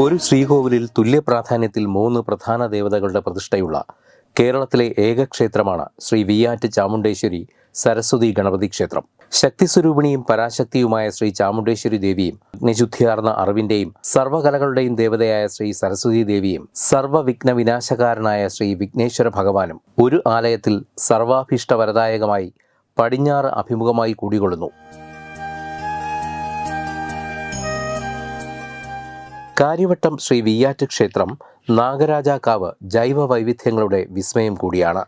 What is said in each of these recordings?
ഒരു ശ്രീകോവിലിൽ തുല്യ പ്രാധാന്യത്തിൽ മൂന്ന് പ്രധാന ദേവതകളുടെ പ്രതിഷ്ഠയുള്ള കേരളത്തിലെ ഏക ക്ഷേത്രമാണ് ശ്രീ വിയാറ്റ് ചാമുണ്ടേശ്വരി സരസ്വതി ഗണപതി ക്ഷേത്രം. ശക്തിസ്വരൂപിണിയും പരാശക്തിയുമായ ശ്രീ ചാമുണ്ടേശ്വരി ദേവിയും അഗ്നിശുദ്ധിയാർന്ന അറിവിന്റെയും സർവകലകളുടെയും ദേവതയായ ശ്രീ സരസ്വതി ദേവിയും സർവവിഘ്ന വിനാശകാരനായ ശ്രീ വിഘ്നേശ്വര ഭഗവാനും ഒരു ആലയത്തിൽ സർവാഭീഷ്ടവരദായകമായി പടിഞ്ഞാറ് അഭിമുഖമായി കൂടികൊള്ളുന്നു കാര്യവട്ടം ശ്രീ വിയ്യാറ്റ് ക്ഷേത്രം നാഗരാജാക്കാവ് ജൈവ വൈവിധ്യങ്ങളുടെ വിസ്മയം കൂടിയാണ്.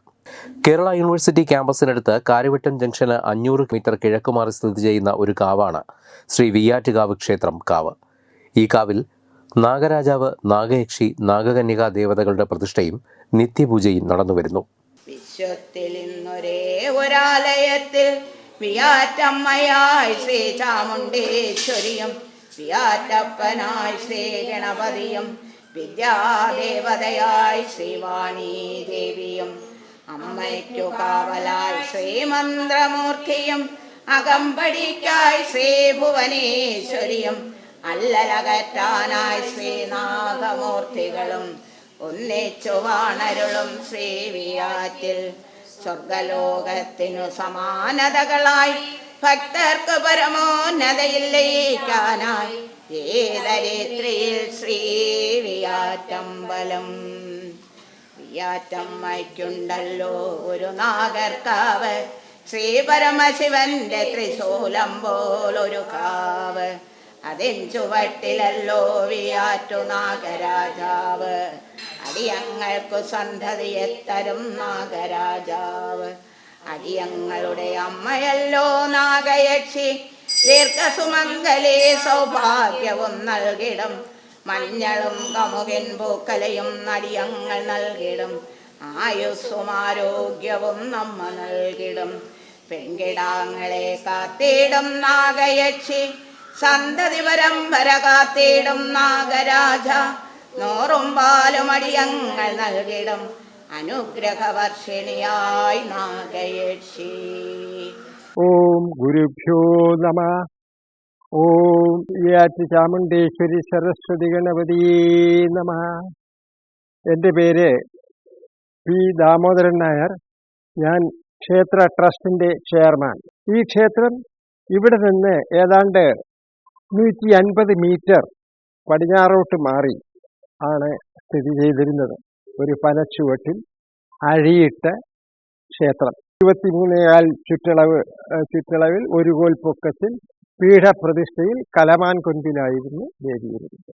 കേരള യൂണിവേഴ്സിറ്റി ക്യാമ്പസിനടുത്ത് കാര്യവട്ടം ജംഗ്ഷന് അഞ്ഞൂറ് മീറ്റർ കിഴക്കുമാറി സ്ഥിതി ചെയ്യുന്ന ഒരു കാവാണ് ശ്രീ വിയ്യാറ്റുകാവ് ക്ഷേത്രം കാവ്. ഈ കാവിൽ നാഗരാജാവ് നാഗയക്ഷി നാഗകന്യകാ ദേവതകളുടെ പ്രതിഷ്ഠയും നിത്യപൂജയും നടന്നുവരുന്നു വിശ്വത്തിൽ ഒരാലയത്തിൽ വിയാറ്റമ്മയായി ശ്രീ ചാമുണ്ടേശ്വരിയും വിയാറ്റപ്പനായി ശ്രീ ഗണപതിയും വിദ്യാദേവതയായി ശ്രീവാണി ദേവിയും. അമ്മയ്ക്കു കാവലായി ശ്രീമന്ത്രമൂർത്തിയും അകമ്പടിക്കായി ശ്രീ ഭുവനേശ്വരിയും അല്ലലകറ്റാനായി ശ്രീനാഗമൂർത്തികളും ഒന്നിച്ചു വാണരുളും ശ്രീവിയാറ്റിൽ സ്വർഗലോകത്തിനു സമാനതകളായി ഭക്തർക്ക് പരമോന്നതയിൽ ഏതരേത്രിയിൽ ശ്രീ വിയാറ്റമ്പലം. വിയാറ്റമ്മയ്ക്കുണ്ടല്ലോ ഒരു നാഗർക്കാവ്. ശ്രീ പരമശിവന്റെ ത്രിശൂലം പോലൊരു കാവ്. അതിൻ ചുവട്ടിലല്ലോ വിയാറ്റു നാഗരാജാവ്. അടിയങ്ങൾക്കു സന്ധതിയെത്തരും നാഗരാജാവ്. അടിയങ്ങളുടെ അമ്മയല്ലോ നാഗയക്ഷി. ദീർഘസുമംഗലേ സൗഭാഗ്യവും നൽകിടും. മഞ്ഞളും കമുകിൻ പൂക്കലയും നടിയങ്ങൾ നൽകിടും. ആയുസ്സും ആരോഗ്യവും നമ്മ നൽകിടും. പെൺകിടാങ്ങളെ കാത്തിടും നാഗയക്ഷി. സന്തതി പരമ്പര കാത്തിടും നാഗരാജ. നോറും പാലും അടിയങ്ങൾ നൽകിടും. അനുഗ്രഹവർഷിണിയായി നാഗയക്ഷി. ഓം ഗുരുഭ്യോ നമ. ഓം യാറ്റ് ചാമുണ്ടേശ്വരി സരസ്വതി ഗണപതിയേ നമ. എന്റെ പേര് പി ദാമോദരൻ നായർ. ഞാൻ ക്ഷേത്ര ട്രസ്റ്റിന്റെ ചെയർമാൻ. ഈ ക്ഷേത്രം ഇവിടെ നിന്ന് ഏതാണ്ട് നൂറ്റി അൻപത് മീറ്റർ പടിഞ്ഞാറോട്ട് മാറി ആണ് സ്ഥിതി ചെയ്തിരുന്നത്. ഒരു പനച്ചുവട്ടിൽ അഴിയിട്ട ക്ഷേത്രം. ഇരുപത്തിമൂന്നേകാൽ ചുറ്റളവ് ചുറ്റളവിൽ ഒരു കോൽ പൊക്കത്തിൽ പീഠപ്രതിഷ്ഠയിൽ കലമാൻ കൊമ്പിലായിരുന്നു ദേവിയിരുന്നത്.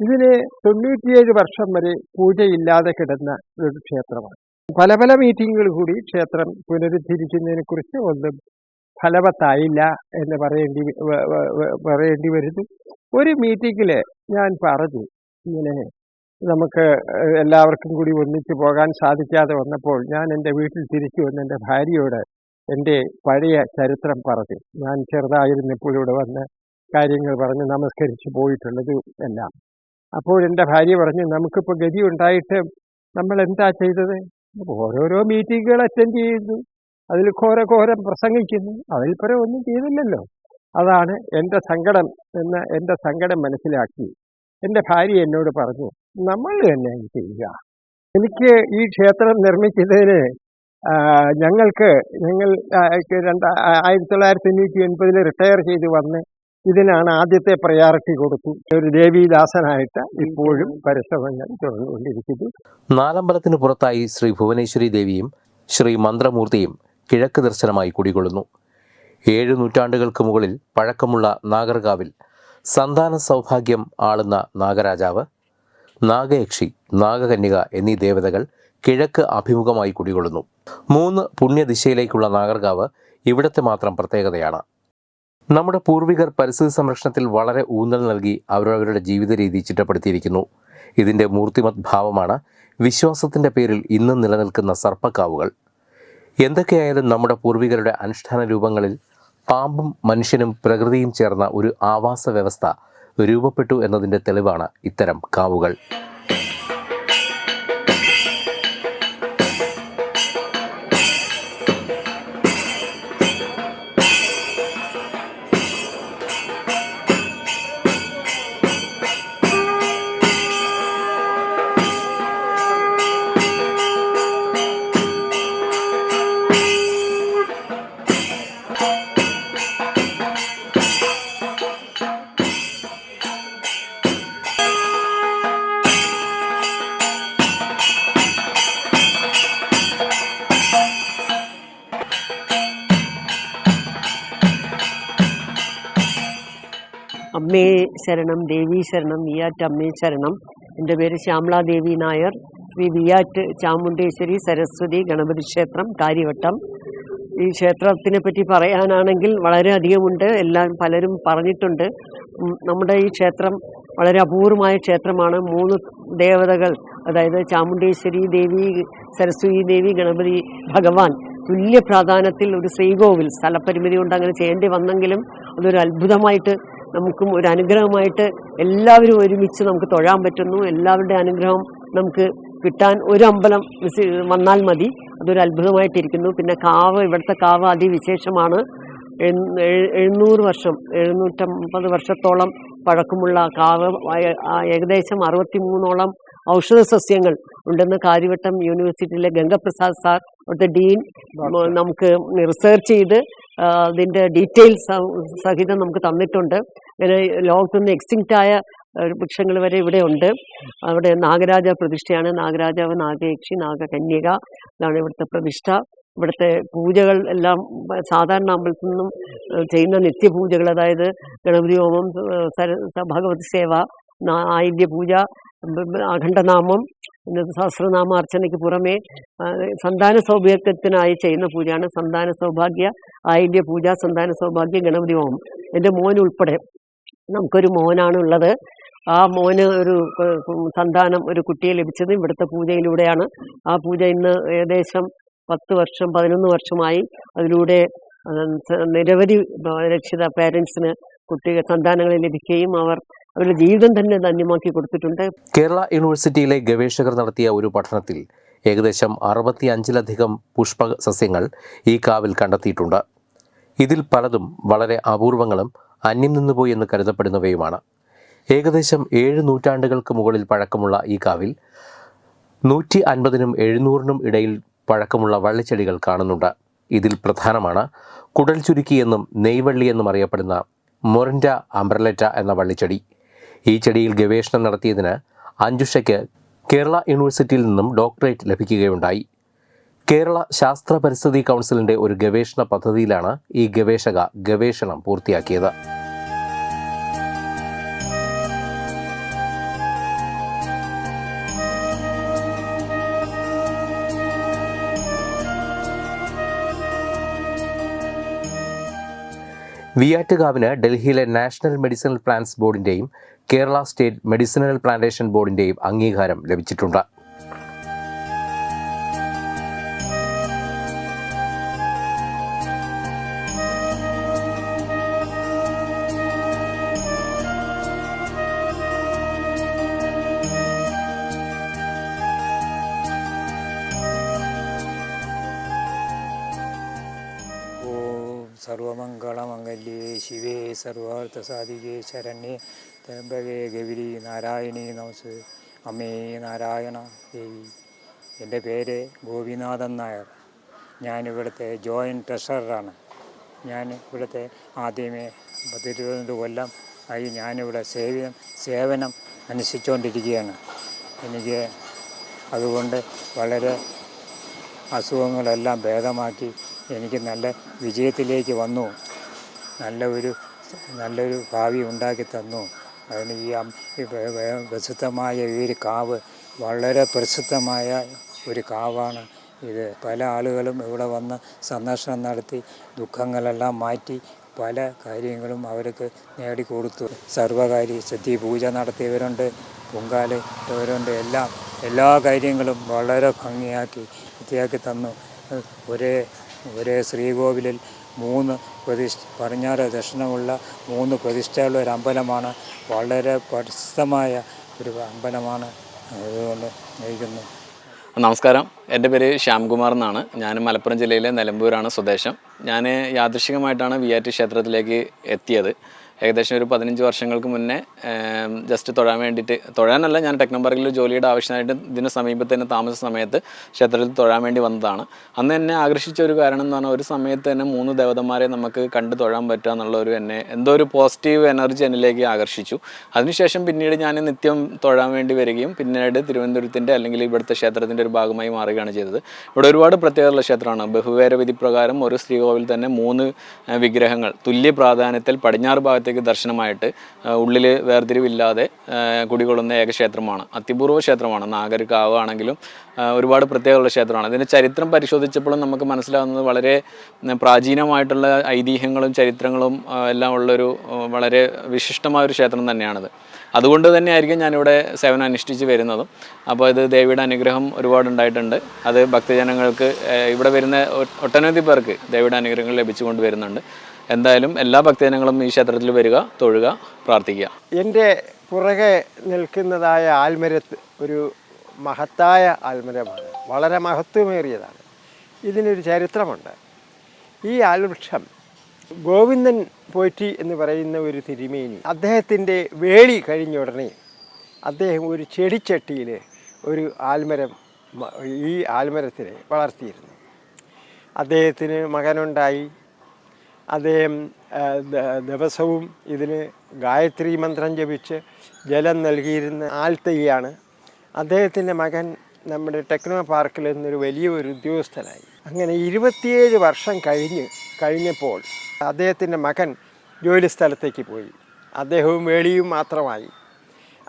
ഇതിന് തൊണ്ണൂറ്റിയേഴ് വർഷം വരെ പൂജയില്ലാതെ കിടന്ന ഒരു ക്ഷേത്രമാണ്. പല പല മീറ്റിങ്ങുകൾ കൂടി ക്ഷേത്രം പുനരുദ്ധരിക്കുന്നതിനെ കുറിച്ച് ഒന്നും ഫലവത്തായില്ല എന്ന് പറയേണ്ടി പറയേണ്ടി വരുന്നു. ഒരു മീറ്റിങ്ങിൽ ഞാൻ പറഞ്ഞു ഇങ്ങനെ നമുക്ക് എല്ലാവർക്കും കൂടി ഒന്നിച്ചു പോകാൻ സാധിക്കാതെ വന്നപ്പോൾ ഞാൻ എന്റെ വീട്ടിൽ തിരിച്ചു വന്ന് എന്റെ ഭാര്യയോട് എന്റെ പഴയ ചരിത്രം പറഞ്ഞു. ഞാൻ ചെറുതായിരുന്നപ്പോൾ ഇവിടെ വന്ന് കാര്യങ്ങൾ പറഞ്ഞ് നമസ്കരിച്ച് പോയിട്ടുള്ളത് എല്ലാം. അപ്പോൾ എന്റെ ഭാര്യ പറഞ്ഞു നമുക്കിപ്പോൾ ഗതി ഉണ്ടായിട്ട് നമ്മൾ എന്താ ചെയ്തത് ഓരോരോ മീറ്റിങ്ങുകൾ അറ്റൻഡ് ചെയ്യുന്നു. അതിൽ ഘോരഘോരം പ്രസംഗിക്കുന്നു. അതിൽ പരം ഒന്നും ചെയ്തില്ലല്ലോ. അതാണ് എന്റെ സങ്കടം എന്ന് എന്റെ സങ്കടം മനസ്സിലാക്കി. എന്റെ ഭാര്യ എന്നോട് പറഞ്ഞു നമ്മൾ തന്നെ ചെയ്യുക എനിക്ക് ഈ ക്ഷേത്രം നിർമ്മിച്ചതിന് ഞങ്ങൾക്ക് ഞങ്ങൾ രണ്ട് ആയിരത്തി തൊള്ളായിരത്തി തൊണ്ണൂറ്റി എൺപതിൽ റിട്ടയർ ചെയ്ത് വന്ന് ഇതിനാണ് ആദ്യത്തെ പ്രയോറിറ്റി കൊടുത്തു. ഒരു ദേവീദാസനായിട്ട് ഇപ്പോഴും പരിശ്രമങ്ങൾ തുടർന്നുകൊണ്ടിരിക്കുന്നു. നാലമ്പലത്തിന് പുറത്തായി ശ്രീ ഭുവനേശ്വരി ദേവിയും ശ്രീ മന്ത്രമൂർത്തിയും കിഴക്ക് ദർശനമായി കുടികൊള്ളുന്നു. ഏഴു നൂറ്റാണ്ടുകൾക്ക് മുകളിൽ പഴക്കമുള്ള നാഗർകാവിൽ സന്താന സൗഭാഗ്യം ആളുന്ന നാഗരാജാവ് നാഗയക്ഷി നാഗകന്യക എന്നീ ദേവതകൾ കിഴക്ക് അഭിമുഖമായി കുടികൊള്ളുന്നു. മൂന്ന് പുണ്യദിശയിലേക്കുള്ള നാഗർകാവ് ഇവിടത്തെ മാത്രം പ്രത്യേകതയാണ്. നമ്മുടെ പൂർവികർ പരിസ്ഥിതി സംരക്ഷണത്തിൽ വളരെ ഊന്നൽ നൽകി അവരവരുടെ ജീവിത രീതി ചിട്ടപ്പെടുത്തിയിരിക്കുന്നു. ഇതിന്റെ മൂർത്തിമത് ഭാവമാണ് വിശ്വാസത്തിന്റെ പേരിൽ ഇന്നും നിലനിൽക്കുന്ന സർപ്പക്കാവുകൾ. എന്തൊക്കെയായാലും നമ്മുടെ പൂർവികരുടെ അനുഷ്ഠാന രൂപങ്ങളിൽ പാമ്പും മനുഷ്യനും പ്രകൃതിയും ചേർന്ന ഒരു ആവാസ വ്യവസ്ഥ രൂപപ്പെട്ടു എന്നതിന്റെ തെളിവാണ് ഇത്തരം കാവുകൾ. അമ്മേ ശരണം ദേവി ശരണം വിയാറ്റ് അമ്മേ ശരണം. എന്റെ പേര് ശ്യാമള ദേവി നായർ. ശ്രീ വിയാറ്റ് ചാമുണ്ടേശ്വരി സരസ്വതി ഗണപതി ക്ഷേത്രം കാര്യവട്ടം. ഈ ക്ഷേത്രത്തിനെ പറ്റി പറയാനാണെങ്കിൽ വളരെയധികമുണ്ട് എല്ലാം പലരും പറഞ്ഞിട്ടുണ്ട്. നമ്മുടെ ഈ ക്ഷേത്രം വളരെ അപൂർവമായ ക്ഷേത്രമാണ്. മൂന്ന് ദേവതകൾ അതായത് ചാമുണ്ടേശ്വരി ദേവി സരസ്വതി ദേവി ഗണപതി ഭഗവാൻ തുല്യ പ്രാധാന്യത്തിൽ ഒരു ശ്രീകോവിൽ സ്ഥലപരിമിതി കൊണ്ട് അങ്ങനെ ചെയ്യേണ്ടി വന്നെങ്കിലും അതൊരു അത്ഭുതമായിട്ട് നമുക്കും ഒരു അനുഗ്രഹമായിട്ട് എല്ലാവരും ഒരുമിച്ച് നമുക്ക് തൊഴാൻ പറ്റുന്നു. എല്ലാവരുടെ അനുഗ്രഹം നമുക്ക് കിട്ടാൻ ഒരു അമ്പലം വന്നാൽ മതി. അതൊരു അത്ഭുതമായിട്ടിരിക്കുന്നു. പിന്നെ കാവ് ഇവിടുത്തെ കാവ് അതിവിശേഷമാണ്. എഴ്- എഴ്- എഴുന്നൂറ് വർഷം എഴുന്നൂറ്റമ്പത് വർഷത്തോളം പഴക്കമുള്ള കാവ്. ഏകദേശം അറുപത്തി മൂന്നോളം ഔഷധ സസ്യങ്ങൾ ഉണ്ടെന്ന് കാര്യവട്ടം യൂണിവേഴ്സിറ്റിയിലെ ഗംഗപ്രസാദ് സാർ അവിടുത്തെ ഡീൻ നമുക്ക് റിസർച്ച് ചെയ്ത് അതിന്റെ ഡീറ്റെയിൽസ് സഹിതം നമുക്ക് തന്നിട്ടുണ്ട്. അങ്ങനെ ലോകത്തുനിന്ന് എക്സ്റ്റിങ്റ്റ് ആയ വൃക്ഷങ്ങൾ വരെ ഇവിടെ ഉണ്ട്. അവിടെ നാഗരാജ പ്രതിഷ്ഠയാണ്. നാഗരാജാവ് നാഗയക്ഷി നാഗകന്യക ഇതാണ് ഇവിടുത്തെ പ്രതിഷ്ഠ. ഇവിടുത്തെ പൂജകൾ എല്ലാം സാധാരണ അമ്പലത്തിൽ നിന്നും ചെയ്യുന്ന നിത്യപൂജകൾ. അതായത് ഗണപതി ഹോമം ഭഗവതി സേവ ആയുധ്യ പൂജ അഖണ്ഡനാമം സഹസ്രനാമാർച്ചനയ്ക്ക് പുറമേ സന്താന സൗഭാഗ്യത്തിനായി ചെയ്യുന്ന പൂജയാണ്. സന്താന സൗഭാഗ്യ ആയില്യ പൂജ സന്താന സൗഭാഗ്യ ഗണപതി ഹോമം. എന്റെ മോൻ ഉൾപ്പെടെ നമുക്കൊരു മോനാണ് ഉള്ളത് ആ മോന് ഒരു സന്താനം ഒരു കുട്ടിയെ ലഭിച്ചത് ഇവിടുത്തെ പൂജയിലൂടെയാണ്. ആ പൂജ ഇന്ന് ഏകദേശം പത്ത് വർഷം പതിനൊന്ന് വർഷമായി അതിലൂടെ നിരവധി രക്ഷിത പേരൻസിന് കുട്ടികൾ സന്താനങ്ങളെ ലഭിക്കുകയും അവർ അവരുടെ ജീവിതം തന്നെ ധന്യമാക്കി കൊടുത്തിട്ടുണ്ട്. കേരള യൂണിവേഴ്സിറ്റിയിലെ ഗവേഷകർ നടത്തിയ ഒരു പഠനത്തിൽ ഏകദേശം അറുപത്തി അഞ്ചിലധികം പുഷ്പ സസ്യങ്ങൾ ഈ കാവിൽ കണ്ടെത്തിയിട്ടുണ്ട്. ഇതിൽ പലതും വളരെ അപൂർവങ്ങളും അന്യം നിന്നുപോയി എന്ന് കരുതപ്പെടുന്നവയുമാണ്. ഏകദേശം ഏഴ് നൂറ്റാണ്ടുകൾക്ക് മുകളിൽ പഴക്കമുള്ള ഈ കാവിൽ നൂറ്റി അൻപതിനും എഴുന്നൂറിനും ഇടയിൽ പഴക്കമുള്ള വള്ളിച്ചെടികൾ കാണുന്നുണ്ട്. ഇതിൽ പ്രധാനമാണ് കുടൽ ചുരുക്കി എന്നും നെയ്വള്ളി എന്നും അറിയപ്പെടുന്ന മൊറിൻഡ അംബ്രലറ്റ എന്ന വള്ളിച്ചെടി. ഈ ചെടിയിൽ ഗവേഷണം നടത്തിയതിന് അഞ്ജുഷയ്ക്ക് കേരള യൂണിവേഴ്സിറ്റിയിൽ നിന്നും ഡോക്ടറേറ്റ് ലഭിക്കുകയുണ്ടായി. കേരള ശാസ്ത്ര പരിസ്ഥിതി കൗൺസിലിന്റെ ഒരു ഗവേഷണ പദ്ധതിയിലാണ് ഈ ഗവേഷക ഗവേഷണം പൂർത്തിയാക്കിയത്. വിയാറ്റുകാവിന് ഡൽഹിയിലെ നാഷണൽ മെഡിസിനൽ പ്ലാന്റ്സ് ബോർഡിന്റെയും കേരള സ്റ്റേറ്റ് മെഡിസിനൽ പ്ലാന്റേഷൻ ബോർഡിന്റെയും അംഗീകാരം ലഭിച്ചിട്ടുണ്ട്. ശരണ്യേ തേമ്പകേ ഗൗരി നാരായണീ നമസ്. അമ്മേ നാരായണ ദേവി. എന്റെ പേര് ഗോപിനാഥൻ നായർ. ഞാനിവിടുത്തെ ജോയിന്റ് ട്രഷററാണ്. ഞാൻ ഇവിടുത്തെ ആദ്യമേ പത്തിരുപത് കൊല്ലം ആയി ഞാനിവിടെ സേവനം സേവനം അനുഷ്ഠിച്ചുകൊണ്ടിരിക്കുകയാണ്. എനിക്ക് അതുകൊണ്ട് വളരെ അസുഖങ്ങളെല്ലാം ഭേദമാക്കി എനിക്ക് നല്ല വിജയത്തിലേക്ക് വന്നു. നല്ല ഒരു നല്ലൊരു ഭാവി ഉണ്ടാക്കി തന്നു. അതിന് ഈ പ്രസിദ്ധമായ ഈ ഒരു കാവ് വളരെ പ്രസിദ്ധമായ ഒരു കാവാണ്. ഇത് പല ആളുകളും ഇവിടെ വന്ന് സന്ദർശനം നടത്തി ദുഃഖങ്ങളെല്ലാം മാറ്റി പല കാര്യങ്ങളും അവർക്ക് നേടിക്കൊടുത്തു സർവകാരി സത്യ പൂജ നടത്തിയവരുണ്ട് പൊങ്കാല എല്ലാം എല്ലാ കാര്യങ്ങളും വളരെ ഭംഗിയാക്കി വൃത്തിയാക്കി തന്നു. ഒരേ ഒരേ ശ്രീകോവിലിൽ മൂന്ന് പ്രതിഷ്ഠ പടിഞ്ഞാറ് ദക്ഷിണമുള്ള മൂന്ന് പ്രതിഷ്ഠയുള്ള ഒരു അമ്പലമാണ്. വളരെ പ്രശസ്തമായ ഒരു അമ്പലമാണ് അതുകൊണ്ട് നയിക്കുന്നു നമസ്കാരം. എന്റെ പേര് ശ്യാംകുമാർ എന്നാണ്. ഞാൻ മലപ്പുറം ജില്ലയിലെ നിലമ്പൂരാണ് സ്വദേശം. ഞാൻ യാദൃശികമായിട്ടാണ് വി ആർ ടി ക്ഷേത്രത്തിലേക്ക് എത്തിയത്. ഏകദേശം ഒരു പതിനഞ്ച് വർഷങ്ങൾക്ക് മുന്നേ ജസ്റ്റ് തൊഴാൻ വേണ്ടിയിട്ട് തൊഴാനല്ല ഞാൻ ടെക്നോപാർക്കിൽ ജോലിയുടെ ആവശ്യമായിട്ട് ഇതിന് സമീപത്ത് തന്നെ താമസ സമയത്ത് ക്ഷേത്രത്തിൽ തൊഴാൻ വേണ്ടി വന്നതാണ്. അന്ന് എന്നെ ആകർഷിച്ച ഒരു കാരണം എന്ന് പറഞ്ഞാൽ ഒരു സമയത്ത് തന്നെ മൂന്ന് ദേവതന്മാരെ നമുക്ക് കണ്ടു തൊഴാൻ പറ്റുക എന്നുള്ള ഒരു എന്നെ എന്തോ ഒരു പോസിറ്റീവ് എനർജി എന്നിലേക്ക് ആകർഷിച്ചു. അതിനുശേഷം പിന്നീട് ഞാൻ നിത്യം തൊഴാൻ വേണ്ടി വരികയും പിന്നീട് തിരുവനന്തപുരത്തിന്റെ അല്ലെങ്കിൽ ഇവിടുത്തെ ക്ഷേത്രത്തിന്റെ ഒരു ഭാഗമായി മാറുകയാണ് ചെയ്തത്. ഇവിടെ ഒരുപാട് പ്രത്യേകതയുള്ള ക്ഷേത്രമാണ്. ബഹുവേര വിധി പ്രകാരം ഒരു ശ്രീകോവിൽ തന്നെ മൂന്ന് വിഗ്രഹങ്ങൾ തുല്യ പ്രാധാന്യത്തിൽ പടിഞ്ഞാറ് ഭാഗത്തേക്ക് ദിവസത്തേക്ക് ദർശനമായിട്ട് ഉള്ളിൽ വേർതിരിവില്ലാതെ കുടികൊള്ളുന്ന ഏക ക്ഷേത്രമാണ്. അതിപൂർവ ക്ഷേത്രമാണ്. നാഗരികാവ് ആണെങ്കിലും ഒരുപാട് പ്രത്യേകതയുള്ള ക്ഷേത്രമാണ്. ഇതിന്റെ ചരിത്രം പരിശോധിച്ചപ്പോഴും നമുക്ക് മനസ്സിലാകുന്നത് വളരെ പ്രാചീനമായിട്ടുള്ള ഐതിഹ്യങ്ങളും ചരിത്രങ്ങളും എല്ലാം ഉള്ളൊരു വളരെ വിശിഷ്ടമായ ഒരു ക്ഷേത്രം തന്നെയാണിത്. അതുകൊണ്ട് തന്നെയായിരിക്കും ഞാനിവിടെ സേവനം അനുഷ്ഠിച്ച് വരുന്നതും. അപ്പോൾ ഇത് ദേവിയുടെ അനുഗ്രഹം ഒരുപാട് ഉണ്ടായിട്ടുണ്ട്. അത് ഭക്തജനങ്ങൾക്ക് ഇവിടെ വരുന്ന ഒട്ടനവധി പേർക്ക് ദേവിയുടെ അനുഗ്രഹങ്ങൾ ലഭിച്ചുകൊണ്ട് വരുന്നുണ്ട്. എന്തായാലും എല്ലാ ഭക്തജനങ്ങളും ഈ ക്ഷേത്രത്തിൽ വരിക തൊഴുക പ്രാർത്ഥിക്കുക. എന്റെ പുറകെ നിൽക്കുന്നതായ ആൽമരത്ത് ഒരു മഹത്തായ ആൽമരമാണ്. വളരെ മഹത്വമേറിയതാണ്. ഇതിനൊരു ചരിത്രമുണ്ട്. ഈ ആൽവൃക്ഷം ഗോവിന്ദൻ പോറ്റി എന്ന് പറയുന്ന ഒരു തിരുമേനി അദ്ദേഹത്തിന്റെ വേളി കഴിഞ്ഞ ഉടനെ അദ്ദേഹം ഒരു ചെടിച്ചട്ടിയിൽ ഒരു ആൽമരം ഈ ആൽമരത്തിനെ വളർത്തിയിരുന്നു. അദ്ദേഹത്തിന് മകനുണ്ടായി. അദ്ദേഹം ദിവസവും ഇതിന് ഗായത്രി മന്ത്രം ജപിച്ച് ജലം നൽകിയിരുന്ന ആൽത്തയ്യാണ്. അദ്ദേഹത്തിന്റെ മകൻ നമ്മുടെ ടെക്നോ പാർക്കിൽ നിന്നൊരു വലിയ ഒരു ഉദ്യോഗസ്ഥനായി. അങ്ങനെ ഇരുപത്തിയേഴ് വർഷം കഴിഞ്ഞ് കഴിഞ്ഞപ്പോൾ അദ്ദേഹത്തിന്റെ മകൻ ജോലി സ്ഥലത്തേക്ക് പോയി. അദ്ദേഹവും വേളിയും മാത്രമായി.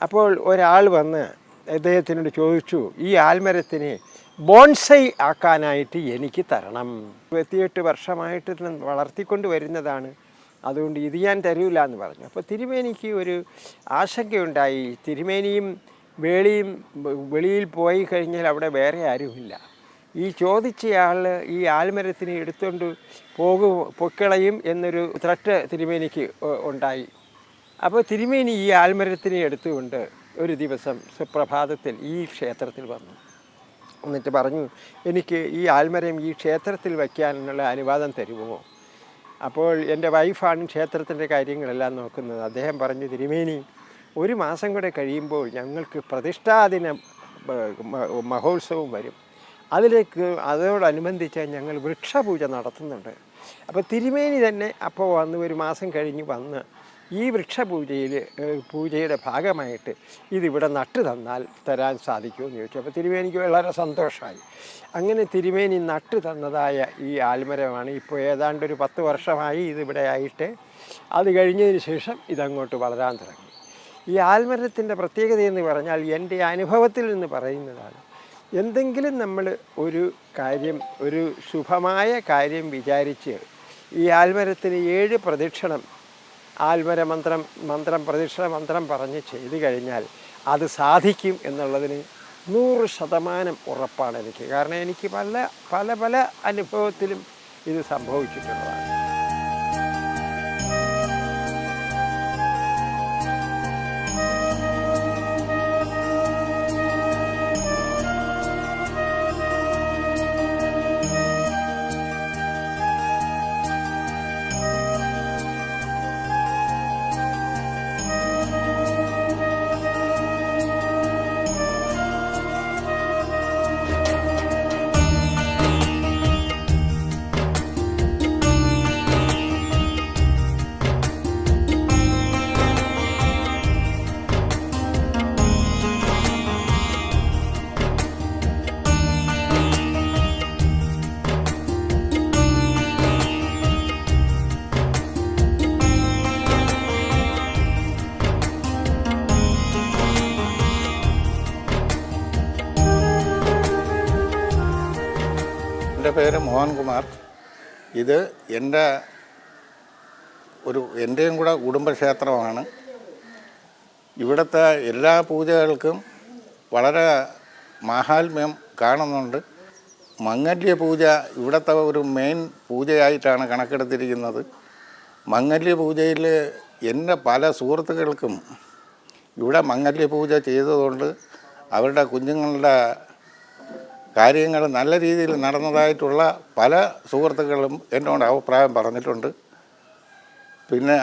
അപ്പോൾ ഒരാൾ വന്ന് അദ്ദേഹത്തിനോട് ചോദിച്ചു ഈ ആൽമരത്തിനെ ബോൺസൈ ആക്കാനായിട്ട് എനിക്ക് തരണം. ഇരുപത്തിയെട്ട് വർഷമായിട്ട് വളർത്തിക്കൊണ്ട് വരുന്നതാണ്. അതുകൊണ്ട് ഇത് ഞാൻ തരൂല എന്ന് പറഞ്ഞു. അപ്പോൾ തിരുമേനിക്ക് ഒരു ആശങ്കയുണ്ടായി. തിരുമേനിയും വേളിയും വെളിയിൽ പോയി കഴിഞ്ഞാൽ അവിടെ വേറെ ആരുമില്ല. ഈ ചോദിച്ചയാൾ ഈ ആൽമരത്തിനെ എടുത്തുകൊണ്ട് പോകും പൊക്കളയും എന്നൊരു ത്രട്ട് തിരുമേനിക്ക് ഉണ്ടായി. അപ്പോൾ തിരുമേനി ഈ ആൽമരത്തിനെ എടുത്തുകൊണ്ട് ഒരു ദിവസം സുപ്രഭാതത്തിൽ ഈ ക്ഷേത്രത്തിൽ വന്നു. എന്നിട്ട് പറഞ്ഞു എനിക്ക് ഈ ആൽമരം ഈ ക്ഷേത്രത്തിൽ വയ്ക്കാനുള്ള അനുവാദം തരുമോ? അപ്പോൾ എന്റെ വൈഫാണ് ക്ഷേത്രത്തിന്റെ കാര്യങ്ങളെല്ലാം നോക്കുന്നത്. അദ്ദേഹം പറഞ്ഞു തിരുമേനി ഒരു മാസം കൂടെ കഴിയുമ്പോൾ ഞങ്ങൾക്ക് പ്രതിഷ്ഠാദിന മഹോത്സവം വരും. അതിലേക്ക് അതോടനുബന്ധിച്ച് ഞങ്ങൾ വൃക്ഷപൂജ നടത്തുന്നുണ്ട്. അപ്പോൾ തിരുമേനി തന്നെ അപ്പോൾ വന്ന് ഒരു മാസം കഴിഞ്ഞ് വന്ന് ഈ വൃക്ഷപൂജയിൽ പൂജയുടെ ഭാഗമായിട്ട് ഇതിവിടെ നട്ടു തന്നാൽ തരാൻ സാധിക്കുമെന്ന് ചോദിച്ചു. അപ്പോൾ തിരുമേനിക്ക് വളരെ സന്തോഷമായി. അങ്ങനെ തിരുമേനി നട്ടു തന്നതായ ഈ ആൽമരമാണ് ഇപ്പോൾ ഏതാണ്ട് ഒരു പത്ത് വർഷമായി ഇതിവിടെ ആയിട്ട്. അത് കഴിഞ്ഞതിന് ശേഷം ഇതങ്ങോട്ട് വളരാൻ തുടങ്ങി. ഈ ആൽമരത്തിന്റെ പ്രത്യേകത എന്ന് പറഞ്ഞാൽ എന്റെ അനുഭവത്തിൽ നിന്ന് പറയുന്നതാണ് എന്തെങ്കിലും നമ്മൾ ഒരു കാര്യം ഒരു ശുഭമായ കാര്യം വിചാരിച്ച് ഈ ആൽമരത്തിന് ഏഴ് പ്രദക്ഷിണം ആൽമര മന്ത്രം പ്രദക്ഷിണ മന്ത്രം പറഞ്ഞ് ചെയ്തു കഴിഞ്ഞാൽ അത് സാധിക്കും എന്നുള്ളതിന് നൂറ് ശതമാനം ഉറപ്പാണ് എനിക്ക്. കാരണം എനിക്ക് പല പല പല അനുഭവത്തിലും ഇത് സംഭവിച്ചിട്ടുള്ളതാണ്. എന്റെ പേര് മോഹൻകുമാർ ഇത് എന്റെ ഒരു എന്റെയും കൂടെ കുടുംബക്ഷേത്രമാണ്. ഇവിടുത്തെ എല്ലാ പൂജകൾക്കും വളരെ മാഹാത്മ്യം കാണുന്നുണ്ട്. മംഗല്യ പൂജ ഇവിടുത്തെ ഒരു മെയിൻ പൂജയായിട്ടാണ് കണക്കെടുത്തിരിക്കുന്നത്. മംഗല്യ പൂജയിൽ എന്റെ പല സുഹൃത്തുക്കൾക്കും ഇവിടെ മംഗല്യ പൂജ ചെയ്തതുകൊണ്ട് അവരുടെ കുഞ്ഞുങ്ങളുടെ കാര്യങ്ങൾ നല്ല രീതിയിൽ നടന്നതായിട്ടുള്ള പല സുഹൃത്തുക്കളും എന്നോട് അഭിപ്രായം പറഞ്ഞിട്ടുണ്ട്. പിന്നെ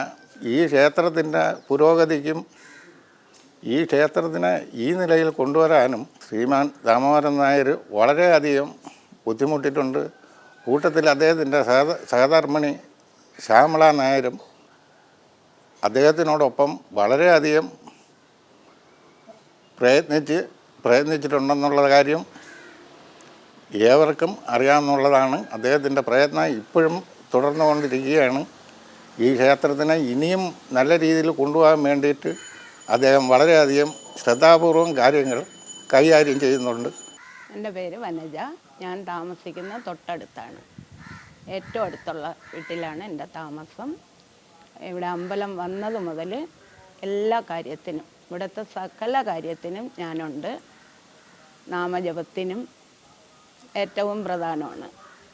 ഈ ക്ഷേത്രത്തിന്റെ പുരോഗതിക്കും ഈ ക്ഷേത്രത്തിനെ ഈ നിലയിൽ കൊണ്ടുവരാനും ശ്രീമാൻ ദാമോദരൻ നായർ വളരെയധികം ബുദ്ധിമുട്ടിയിട്ടുണ്ട്. കൂട്ടത്തിൽ അദ്ദേഹത്തിന്റെ സഹ സഹധർമ്മിണി ശ്യാമള നായരും അദ്ദേഹത്തിനോടൊപ്പം വളരെയധികം പ്രയത്നിച്ച് പ്രയത്നിച്ചിട്ടുണ്ടെന്നുള്ള കാര്യം ഏവർക്കും അറിയാമെന്നുള്ളതാണ് അദ്ദേഹത്തിന്റെ പ്രയത്നം. ഇപ്പോഴും തുടർന്നു തുടർന്നുകൊണ്ടിരിക്കുകയാണ് ഈ ക്ഷേത്രത്തിനെ ഇനിയും നല്ല രീതിയിൽ കൊണ്ടുപോകാൻ വേണ്ടിയിട്ട് അദ്ദേഹം വളരെയധികം ശ്രദ്ധാപൂർവം കാര്യങ്ങൾ കൈകാര്യം ചെയ്യുന്നുണ്ട്. എന്റെ പേര് വനജ. ഞാൻ താമസിക്കുന്ന തൊട്ടടുത്താണ്. ഏറ്റവും അടുത്തുള്ള വീട്ടിലാണ് എന്റെ താമസം. ഇവിടെ അമ്പലം വന്നത് മുതൽ എല്ലാ കാര്യത്തിനും ഇവിടുത്തെ സകല കാര്യത്തിനും ഞാനുണ്ട്. നാമജപത്തിനും ഏറ്റവും പ്രധാനമാണ്.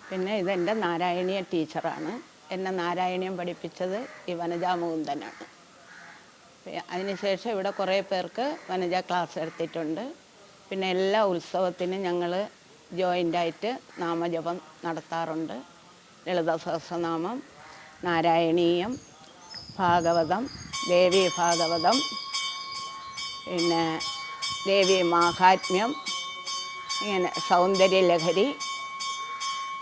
പിന്നെ ഇതെന്റെ നാരായണീയ ടീച്ചറാണ്. എന്നെ നാരായണീയം പഠിപ്പിച്ചത് ഈ വനജാ മുകുന്ദനാണ്. അതിനുശേഷം ഇവിടെ കുറേ പേർക്ക് വനജ ക്ലാസ് എടുത്തിട്ടുണ്ട്. പിന്നെ എല്ലാ ഉത്സവത്തിനും ഞങ്ങൾ ജോയിന്റായിട്ട് നാമജപം നടത്താറുണ്ട്. ലളിത സഹസ്രനാമം നാരായണീയം ഭാഗവതം ദേവീ ഭാഗവതം പിന്നെ ദേവീ മാഹാത്മ്യം ഇങ്ങനെ സൗന്ദര്യലഹരി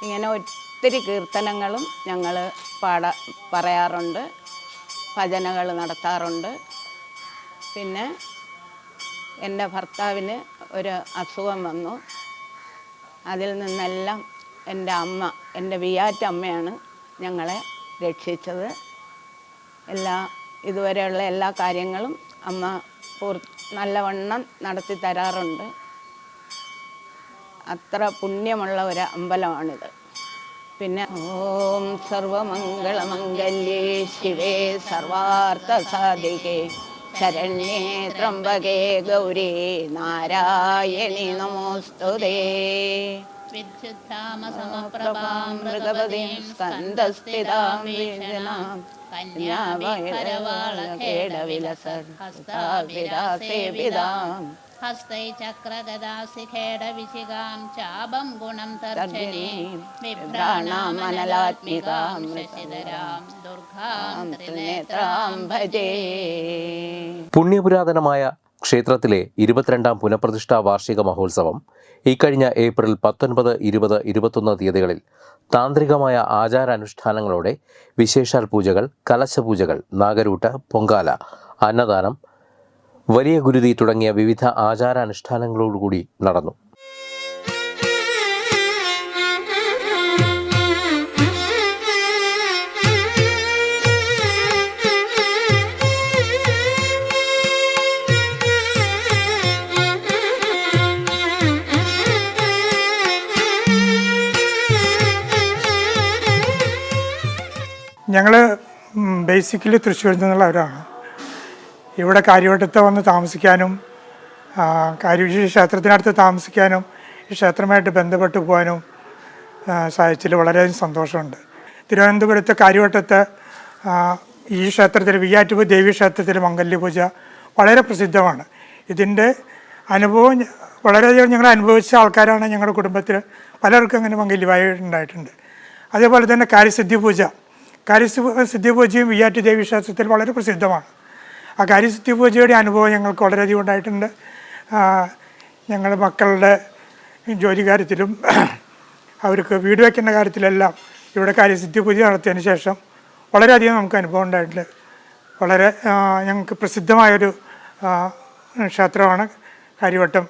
ഇങ്ങനെ ഒത്തിരി കീർത്തനങ്ങളും ഞങ്ങൾ പാട പറയാറുണ്ട് ഭജനകൾ നടത്താറുണ്ട്. പിന്നെ എന്റെ ഭർത്താവിന് ഒരു അസുഖം വന്നു. അതിൽ നിന്നെല്ലാം എന്റെ അമ്മ എന്റെ വിയാറ്റ അമ്മയാണ് ഞങ്ങളെ രക്ഷിച്ചത്. എല്ലാ ഇതുവരെയുള്ള എല്ലാ കാര്യങ്ങളും അമ്മ പൂർ നല്ലവണ്ണം നടത്തി തരാറുണ്ട്. അത്ര പുണ്യമുള്ള ഒരു അമ്പലമാണിത്. പിന്നെ ഓം സർവമംഗളമംഗല്യേ ശിവേ സർവാർത്ഥ സാധികേ ശരണ്യേ ത്രംബകേ ഗൗരി നാരായണി നമോസ്തുതേ. വിദ്യുത്താമസമപ്രഭാം മൃഗപതിം സ്കന്ദസ്ഥിതാം വീണാം കന്യാവയവളകേടവിലസഹസ്താഭിരാസേവിതാം ഹസ്തൈ ചാപം ഗുണം തർജനീം ബിഭ്രാണാമനലാത്മികാം ശശിധരാം ദുർഗാം ത്രിനേത്രാം ഭജേ പുണ്യപുരാതനമായ ക്ഷേത്രത്തിലെ ഇരുപത്തിരണ്ടാം പുനഃപ്രതിഷ്ഠാ വാർഷിക മഹോത്സവം ഇക്കഴിഞ്ഞ ഏപ്രിൽ പത്തൊൻപത് ഇരുപത് ഇരുപത്തൊന്ന് തീയതികളിൽ താന്ത്രികമായ ആചാരാനുഷ്ഠാനങ്ങളോടെ വിശേഷാൽ പൂജകൾ കലശപൂജകൾ നാഗരൂട്ട് പൊങ്കാല അന്നദാനം വലിയ ഗുരുതി തുടങ്ങിയ വിവിധ ആചാരാനുഷ്ഠാനങ്ങളോടുകൂടി നടന്നു. ഞങ്ങൾ ബേസിക്കലി തൃശ്ശൂരിൽ നിന്നുള്ളവരാണ് ഇവിടെ കാര്യവട്ടത്ത് വന്ന് താമസിക്കാനും കാര്യവിശേഷ ക്ഷേത്രത്തിനടുത്ത് താമസിക്കാനും ഈ ക്ഷേത്രമായിട്ട് ബന്ധപ്പെട്ട് പോകാനും സാധിച്ചതിൽ വളരെയധികം സന്തോഷമുണ്ട്. തിരുവനന്തപുരത്ത് കാര്യവട്ടത്ത് ഈ ക്ഷേത്രത്തിൽ വിയാറ്റുപൂ ദേവി ക്ഷേത്രത്തിൽ മംഗല്യ പൂജ വളരെ പ്രസിദ്ധമാണ്. ഇതിന്റെ അനുഭവം വളരെയധികം ഞങ്ങൾ അനുഭവിച്ച ആൾക്കാരാണ് ഞങ്ങളുടെ കുടുംബത്തിൽ. പലർക്കും അങ്ങനെ മംഗല്യമായി ഉണ്ടായിട്ടുണ്ട്. അതേപോലെ തന്നെ കാര്യസിദ്ധി പൂജ. കാര്യസിദ്ധി പൂജയും വിയ്യാറ്റ് ദേവി ക്ഷേത്രത്തിൽ വളരെ പ്രസിദ്ധമാണ്. ആ കാര്യസിദ്ധി പൂജയുടെ അനുഭവം ഞങ്ങൾക്ക് വളരെയധികം ഉണ്ടായിട്ടുണ്ട്. ഞങ്ങളുടെ മക്കളുടെ ജോലി കാര്യത്തിലും അവർക്ക് വീട് വയ്ക്കുന്ന കാര്യത്തിലെല്ലാം ഇവിടെ കാര്യസിദ്ധി പൂജ നടത്തിയതിന് ശേഷം വളരെയധികം നമുക്ക് അനുഭവം ഉണ്ടായിട്ടുണ്ട്. വളരെ ഞങ്ങൾക്ക് പ്രസിദ്ധമായൊരു ക്ഷേത്രമാണ് കാര്യവട്ടം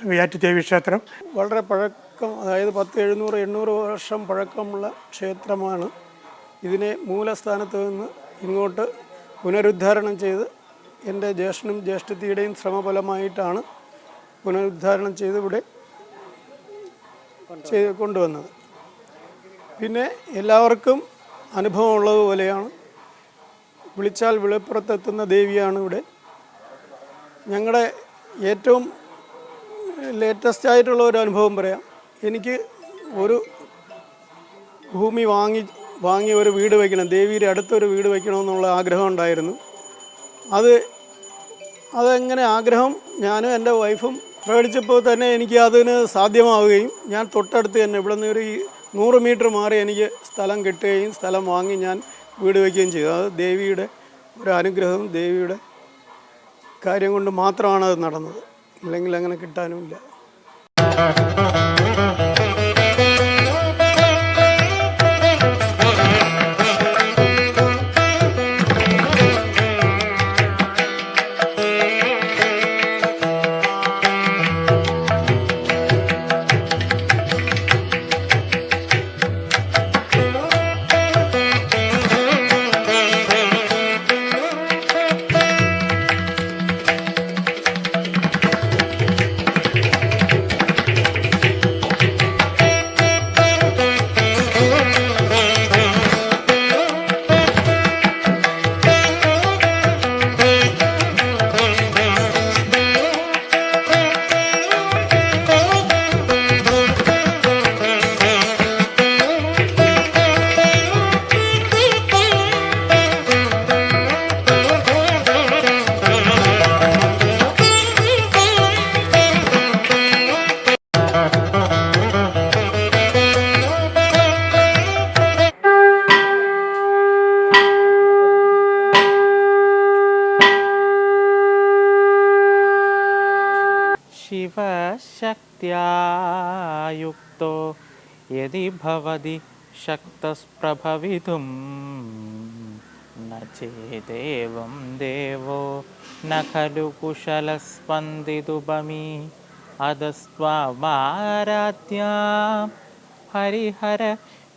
വിയാറ്റ് ദേവി ക്ഷേത്രം. വളരെ പഴക്കം അതായത് പത്ത് എഴുന്നൂറ് എണ്ണൂറ് വർഷം പഴക്കമുള്ള ക്ഷേത്രമാണ്. ഇതിനെ മൂലസ്ഥാനത്ത് നിന്ന് ഇങ്ങോട്ട് പുനരുദ്ധാരണം ചെയ്ത് എന്റെ ജ്യേഷ്ഠനും ജ്യേഷ്ഠത്തിയുടെയും ശ്രമഫലമായിട്ടാണ് പുനരുദ്ധാരണം ചെയ്ത് ഇവിടെ ചെയ്ത് കൊണ്ടുവന്നത്. പിന്നെ എല്ലാവർക്കും അനുഭവമുള്ളതുപോലെയാണ് വിളിച്ചാൽ വിളിപ്പുറത്തെത്തുന്ന ദേവിയാണ് ഇവിടെ. ഞങ്ങളുടെ ഏറ്റവും ലേറ്റസ്റ്റ് ആയിട്ടുള്ള ഒരു അനുഭവം പറയാം. എനിക്ക് ഒരു ഭൂമി വാങ്ങി വാങ്ങി ഒരു വീട് വയ്ക്കണം ദേവിയുടെ അടുത്തൊരു വീട് വയ്ക്കണമെന്നുള്ള ആഗ്രഹം ഉണ്ടായിരുന്നു. അത് അതെങ്ങനെ ആഗ്രഹം? ഞാനും എന്റെ വൈഫും പ്രകടിച്ചപ്പോൾ തന്നെ എനിക്ക് അതിന് സാധ്യമാവുകയും ഞാൻ തൊട്ടടുത്ത് തന്നെ ഇവിടെ നിന്ന് ഒരു നൂറ് മീറ്റർ മാറി എനിക്ക് സ്ഥലം കിട്ടുകയും സ്ഥലം വാങ്ങി ഞാൻ വീട് വയ്ക്കുകയും ചെയ്തു. അത് ദേവിയുടെ ഒരു അനുഗ്രഹവും ദേവിയുടെ കാര്യം കൊണ്ട് മാത്രമാണ് അത് നടന്നത്. ഇല്ലെങ്കിൽ അങ്ങനെ കിട്ടാനുമില്ല. शिव युक्तो यदि भवति शक्तस्प्रभवितुं न चेदेवं देवो, न खलु कुशलस्पन्दितुपमी अधस्त्वामाराध्या हरिहर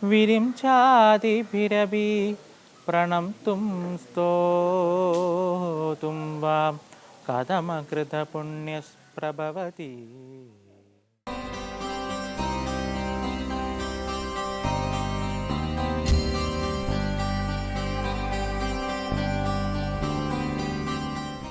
विरिञ्चादिभिरपि प्रणन्तुं स्तोतुं वा। कथमकृतपुण्यस् ప్రభవతి.